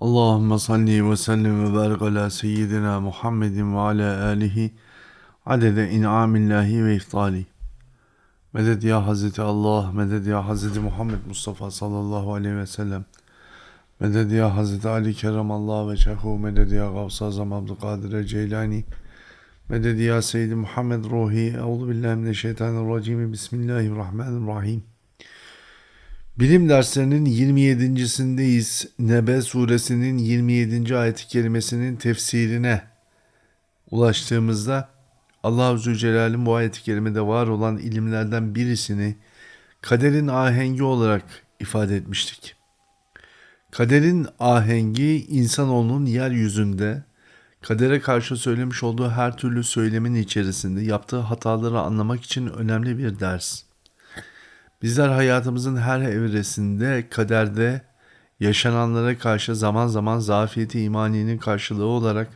Allahümme salli ve sellem ve barik ala seyyidina Muhammedin ve ala alihi adede in'amillahi ve iftali. Medet ya Hazreti Allah, medet ya Hazreti Muhammed Mustafa sallallahu aleyhi ve sellem. Medet ya Hazreti Ali Keremallah ve Çehu, medet ya Gavs-ı Azam Abdülkadir Ceylani. Medet ya Seyyidi Muhammed Ruhi, Euzu billahi mineşşeytanirracim, Bismillahirrahmanirrahim. Bilim derslerinin 27.sindeyiz. Nebe suresinin 27. ayet-i kerimesinin tefsirine ulaştığımızda Allah-u Zülcelal'in bu ayet-i kerimede var olan ilimlerden birisini kaderin ahengi olarak ifade etmiştik. Kaderin ahengi insanoğlunun yeryüzünde kadere karşı söylemiş olduğu her türlü söylemin içerisinde yaptığı hataları anlamak için önemli bir ders. Bizler hayatımızın her evresinde kaderde yaşananlara karşı zaman zaman zafiyeti imaniyenin karşılığı olarak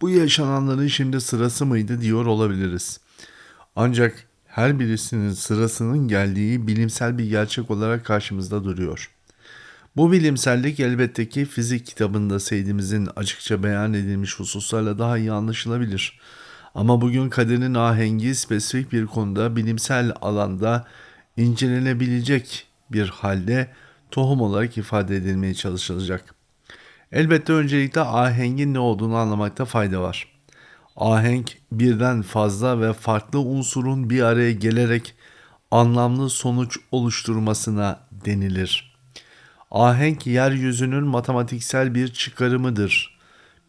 bu yaşananların şimdi sırası mıydı diyor olabiliriz. Ancak her birisinin sırasının geldiği bilimsel bir gerçek olarak karşımızda duruyor. Bu bilimsellik elbette ki fizik kitabında Seyyidimizin açıkça beyan edilmiş hususlarla daha iyi anlaşılabilir. Ama bugün kaderin ahengi spesifik bir konuda bilimsel alanda incelenebilecek bir halde tohum olarak ifade edilmeye çalışılacak. Elbette öncelikle ahengin ne olduğunu anlamakta fayda var. Ahenk birden fazla ve farklı unsurun bir araya gelerek anlamlı sonuç oluşturmasına denilir. Ahenk yeryüzünün matematiksel bir çıkarımıdır.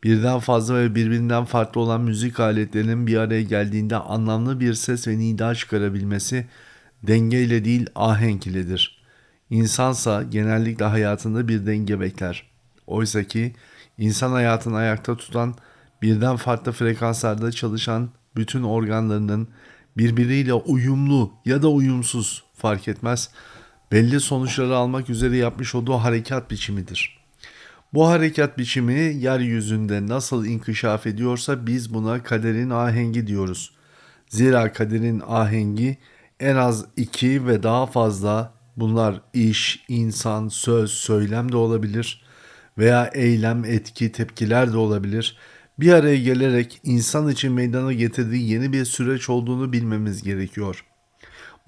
Birden fazla ve birbirinden farklı olan müzik aletlerinin bir araya geldiğinde anlamlı bir ses ve nida çıkarabilmesi dengeyle değil ahenk iledir. İnsansa genellikle hayatında bir denge bekler. Oysa ki insan hayatını ayakta tutan birden farklı frekanslarda çalışan bütün organlarının birbiriyle uyumlu ya da uyumsuz fark etmez belli sonuçları almak üzere yapmış olduğu harekat biçimidir. Bu harekat biçimi yeryüzünde nasıl inkişaf ediyorsa biz buna kaderin ahengi diyoruz. Zira kaderin ahengi en az iki ve daha fazla bunlar iş, insan, söz, söylem de olabilir veya eylem, etki, tepkiler de olabilir. Bir araya gelerek insan için meydana getirdiği yeni bir süreç olduğunu bilmemiz gerekiyor.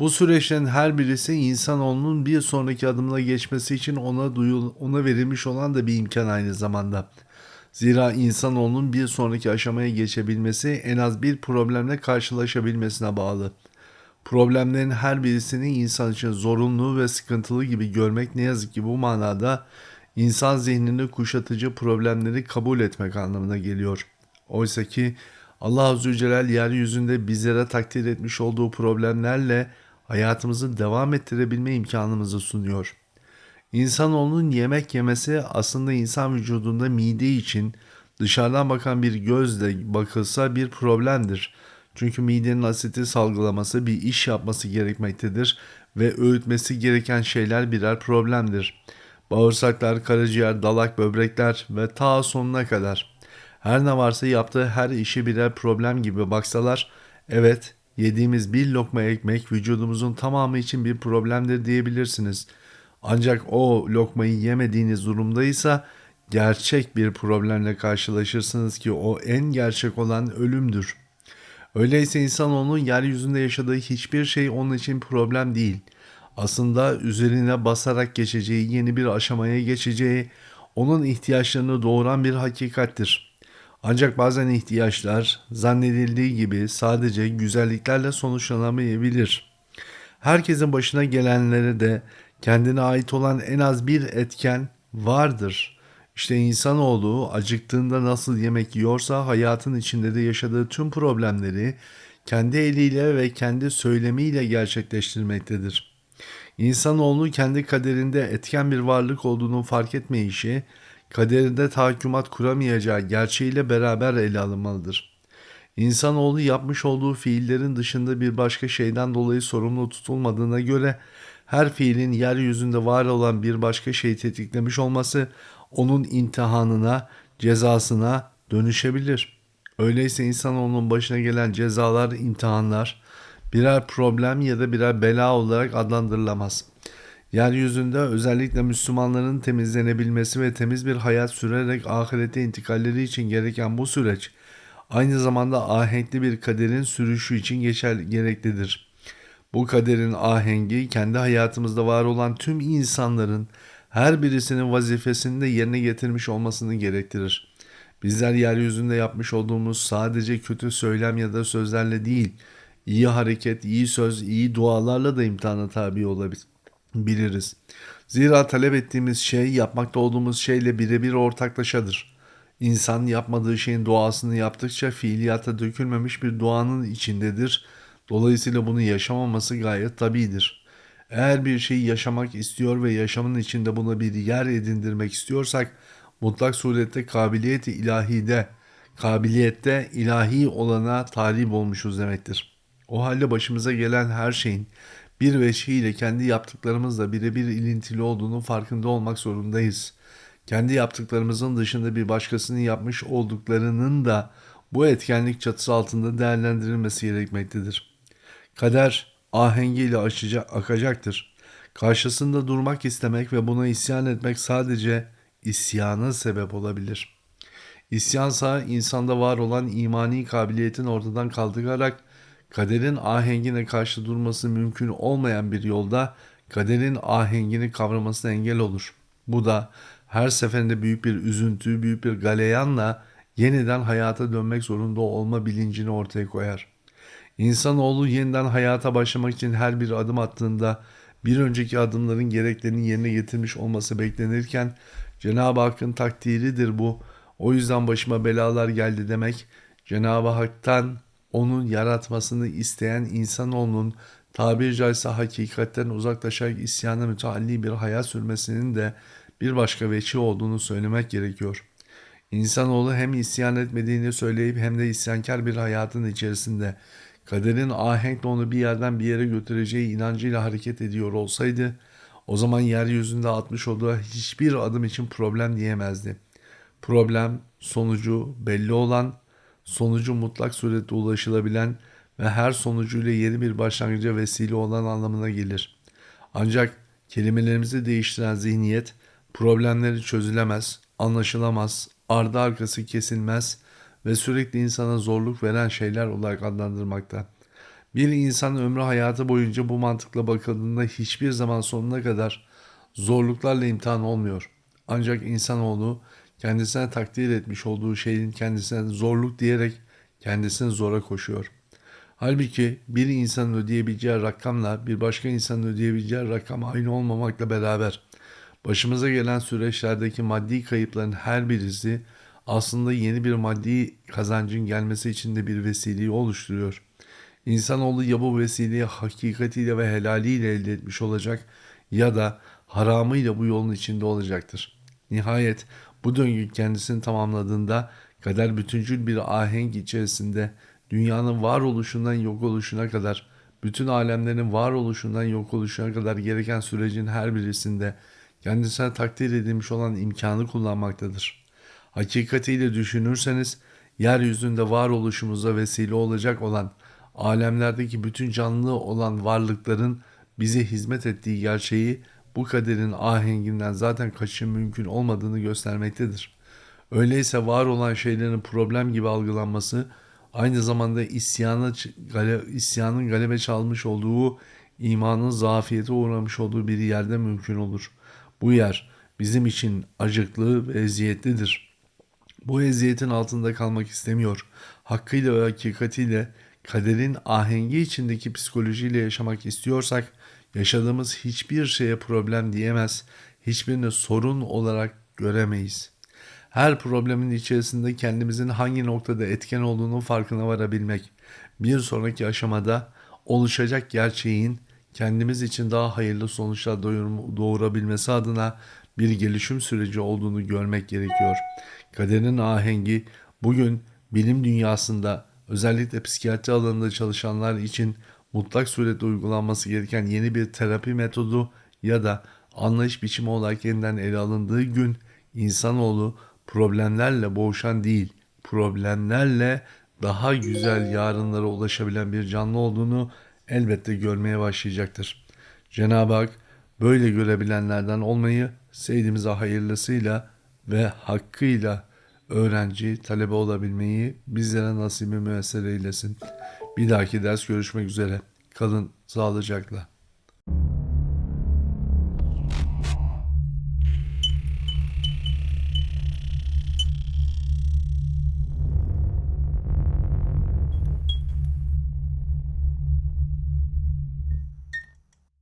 Bu süreçlerin her birisi insanoğlunun bir sonraki adımına geçmesi için ona duyul, ona verilmiş olan da bir imkan aynı zamanda. Zira insanoğlunun bir sonraki aşamaya geçebilmesi en az bir problemle karşılaşabilmesine bağlı. Problemlerin her birisini insan için zorunlu ve sıkıntılı gibi görmek ne yazık ki bu manada insan zihnini kuşatıcı problemleri kabul etmek anlamına geliyor. Oysa ki Allah Azze Celal yeryüzünde bizlere takdir etmiş olduğu problemlerle hayatımızı devam ettirebilme imkanımızı sunuyor. İnsanoğlunun yemek yemesi aslında insan vücudunda mide için dışarıdan bakan bir gözle bakılsa bir problemdir. Çünkü midenin asiti salgılaması bir iş yapması gerekmektedir ve öğütmesi gereken şeyler birer problemdir. Bağırsaklar, karaciğer, dalak, böbrekler ve ta sonuna kadar. Her ne varsa yaptığı her işi birer problem gibi baksalar, evet yediğimiz bir lokma ekmek vücudumuzun tamamı için bir problemdir diyebilirsiniz. Ancak o lokmayı yemediğiniz durumdaysa gerçek bir problemle karşılaşırsınız ki o en gerçek olan ölümdür. Öyleyse insanoğlunun yeryüzünde yaşadığı hiçbir şey onun için problem değil. Aslında üzerine basarak geçeceği yeni bir aşamaya geçeceği onun ihtiyaçlarını doğuran bir hakikattir. Ancak bazen ihtiyaçlar zannedildiği gibi sadece güzelliklerle sonuçlanamayabilir. Herkesin başına gelenlere de kendine ait olan en az bir etken vardır. İşte insanoğlu acıktığında nasıl yemek yiyorsa hayatın içinde de yaşadığı tüm problemleri kendi eliyle ve kendi söylemiyle gerçekleştirmektedir. İnsanoğlu kendi kaderinde etken bir varlık olduğunu fark etmeyişi, kaderinde tahakkümat kuramayacağı gerçeğiyle beraber ele alınmalıdır. İnsanoğlu yapmış olduğu fiillerin dışında bir başka şeyden dolayı sorumlu tutulmadığına göre her fiilin yeryüzünde var olan bir başka şeyi tetiklemiş olması onun imtihanına, cezasına dönüşebilir. Öyleyse insanoğlunun başına gelen cezalar, imtihanlar birer problem ya da birer bela olarak adlandırılamaz. Yeryüzünde özellikle Müslümanların temizlenebilmesi ve temiz bir hayat sürerek ahirete intikalleri için gereken bu süreç aynı zamanda ahenkli bir kaderin sürüşü için geçer gereklidir. Bu kaderin ahengi kendi hayatımızda var olan tüm insanların her birisinin vazifesini de yerine getirmiş olmasını gerektirir. Bizler yeryüzünde yapmış olduğumuz sadece kötü söylem ya da sözlerle değil, iyi hareket, iyi söz, iyi dualarla da imtihana tabi olabiliriz. Zira talep ettiğimiz şey yapmakta olduğumuz şeyle birebir ortaklaşadır. İnsan yapmadığı şeyin duasını yaptıkça fiiliyata dökülmemiş bir duanın içindedir. Dolayısıyla bunu yaşamaması gayet tabidir. Eğer bir şeyi yaşamak istiyor ve yaşamın içinde buna bir yer edindirmek istiyorsak mutlak surette kabiliyeti ilahide, kabiliyette ilahi olana talip olmuşuz demektir. O halde başımıza gelen her şeyin bir veçhiyle kendi yaptıklarımızla birebir ilintili olduğunu farkında olmak zorundayız. Kendi yaptıklarımızın dışında bir başkasının yapmış olduklarının da bu etkenlik çatısı altında değerlendirilmesi gerekmektedir. Kader ahengiyle açacak, akacaktır. Karşısında durmak istemek ve buna isyan etmek sadece isyana sebep olabilir. İsyansa insanda var olan imani kabiliyetin ortadan kaldırarak kaderin ahengine karşı durması mümkün olmayan bir yolda kaderin ahengini kavramasına engel olur. Bu da her seferinde büyük bir üzüntü, büyük bir galeyanla yeniden hayata dönmek zorunda olma bilincini ortaya koyar. İnsanoğlu yeniden hayata başlamak için her bir adım attığında bir önceki adımların gereklerini yerine getirmiş olması beklenirken Cenab-ı Hakk'ın takdiridir bu. O yüzden başıma belalar geldi demek Cenab-ı Hak'tan onun yaratmasını isteyen insanoğlunun tabiri caizse hakikatten uzaklaşarak isyana mütealli bir hayat sürmesinin de bir başka veçi olduğunu söylemek gerekiyor. İnsanoğlu hem isyan etmediğini söyleyip hem de isyankar bir hayatın içerisinde kaderin ahenkle onu bir yerden bir yere götüreceği inancıyla hareket ediyor olsaydı o zaman yeryüzünde atmış olduğu hiçbir adım için problem diyemezdi. Problem sonucu belli olan, sonucu mutlak surette ulaşılabilen ve her sonucuyla yeni bir başlangıca vesile olan anlamına gelir. Ancak kelimelerimizi değiştiren zihniyet problemleri çözülemez, anlaşılamaz, ardı arkası kesilmez ve sürekli insana zorluk veren şeyler olarak adlandırmakta. Bir insan ömrü hayatı boyunca bu mantıkla bakıldığında hiçbir zaman sonuna kadar zorluklarla imtihan olmuyor. Ancak insanoğlu kendisine takdir etmiş olduğu şeyin kendisine zorluk diyerek kendisini zora koşuyor. Halbuki bir insanın ödeyebileceği rakamla bir başka insanın ödeyebileceği rakam aynı olmamakla beraber başımıza gelen süreçlerdeki maddi kayıpların her birisi aslında yeni bir maddi kazancın gelmesi için de bir vesileyi oluşturuyor. İnsanoğlu ya bu vesileyi hakikatiyle ve helaliyle elde etmiş olacak ya da haramıyla bu yolun içinde olacaktır. Nihayet bu döngü kendisini tamamladığında kader bütüncül bir ahenk içerisinde dünyanın varoluşundan yok oluşuna kadar, bütün alemlerin varoluşundan yok oluşuna kadar gereken sürecin her birisinde kendisine takdir edilmiş olan imkanı kullanmaktadır. Hakikatiyle düşünürseniz yeryüzünde varoluşumuza vesile olacak olan alemlerdeki bütün canlı olan varlıkların bize hizmet ettiği gerçeği bu kaderin ahenginden zaten kaçışın mümkün olmadığını göstermektedir. Öyleyse var olan şeylerin problem gibi algılanması aynı zamanda isyanı, isyanın galebe çalmış olduğu imanın zafiyete uğramış olduğu bir yerde mümkün olur. Bu yer bizim için acıklı ve eziyetlidir. Bu eziyetin altında kalmak istemiyor. Hakkıyla ve hakikatiyle kaderin ahengi içindeki psikolojiyle yaşamak istiyorsak yaşadığımız hiçbir şeye problem diyemez, hiçbirini sorun olarak göremeyiz. Her problemin içerisinde kendimizin hangi noktada etken olduğunun farkına varabilmek, bir sonraki aşamada oluşacak gerçeğin kendimiz için daha hayırlı sonuçlar doğurabilmesi adına bir gelişim süreci olduğunu görmek gerekiyor. Kaderin ahengi bugün bilim dünyasında özellikle psikiyatri alanında çalışanlar için mutlak surette uygulanması gereken yeni bir terapi metodu ya da anlayış biçimi olarak yeniden ele alındığı gün insanoğlu problemlerle boğuşan değil, problemlerle daha güzel yarınlara ulaşabilen bir canlı olduğunu elbette görmeye başlayacaktır. Cenab-ı Hak böyle görebilenlerden olmayı Seyyidimize hayırlısıyla ve hakkıyla öğrenci, talebe olabilmeyi bizlere nasibi müessere eylesin. Bir dahaki ders görüşmek üzere. Kalın sağlıcakla.